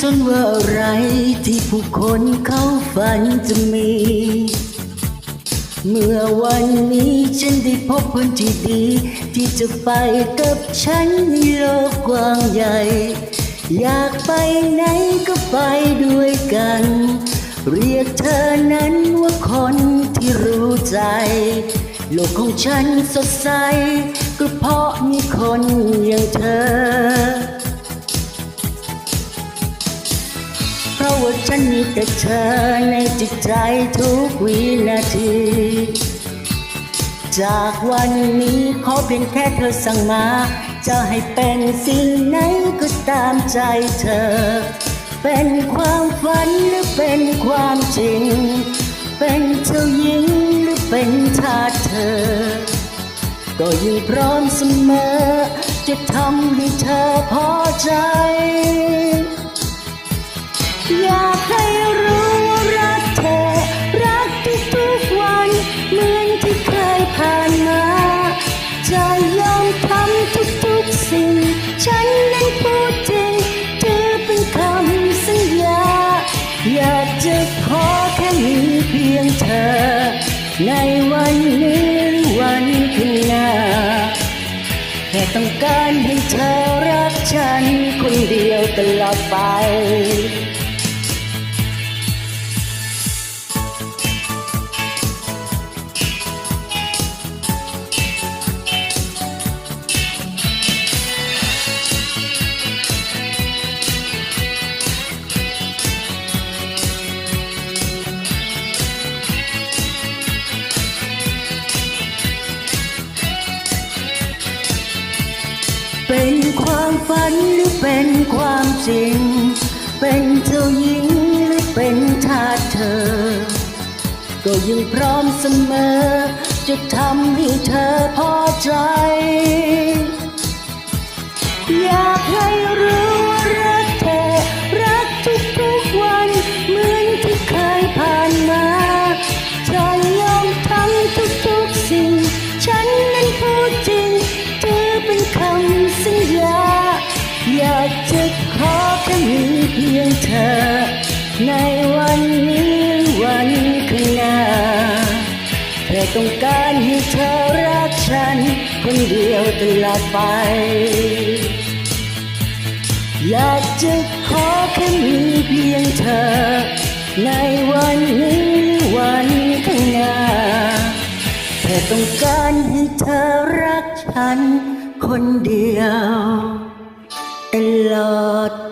สนว่าอะไรที่ผู้คนเขาฝันจะมี เมื่อวันนี้ฉันได้พบคนที่ดี ที่จะไปกับฉันในโลกกว้างใหญ่ อยากไปไหนก็ไปด้วยกัน เรียกเธอนั้นว่าคนที่รู้ใจ โลกของฉันสดใส ก็เพราะมีคนอย่างเธอ ฉันมีแต่เธอในจิตใจทุกวินาที จากวันนี้ขอเพียงแค่เธอสั่งมา จะให้เป็นสิ่งไหนก็ตามใจเธอ เป็นความฝันหรือเป็นความจริง เป็นเจ้าหญิงหรือเป็นทาสเธอ ก็ยิ่พร้อมเสมอ จะทำให้เธอพอใจ จะขอแค่มีเพียงเธอ ในวันนี้หรือวันข้างหน้าแค่ต้องการให้เธอรักฉันคนเดียวตลอดไป เป็นความฝันหรือเป็นความจริง เป็นเจ้าหญิงหรือเป็นทาสเธอ ก็ยังพร้อมเสมอ จะทำให้เธอากจะขอแค่มีเพียงเธอ ในวันนี้วันข้างหน้าแค่ต้องการให้เธอรักฉัน คนเดียวตลอดไป อยากจะขอแค่มีเพียงเธอ ในวันนี้วันข้างหน้าแค่ต้องการให้เธอรักฉัน คนเดียว ตลอดไป